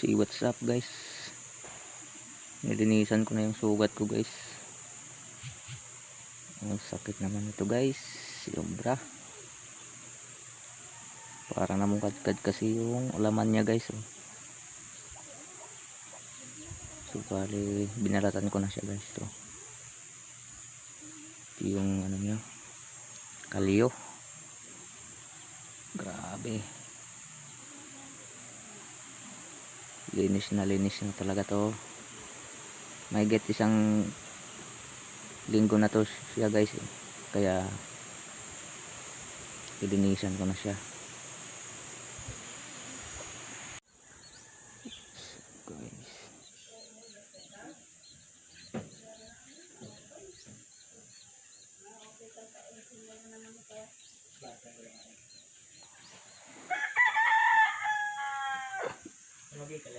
See what's up guys. Nilinisan ko na yung sugat ko guys. Ang sakit naman ito guys. Sobra. Para namukadkad kasi yung laman niya guys. Oh. So bali binalatan ko na siya guys. To. Ito yung ano niya. Kalyo. Grabe. Linis na linis na talaga to. May get isang linggo na to siya guys. eh. Kaya ilinisan ko na siya. Guys. ಬೇಕಲ್ಲ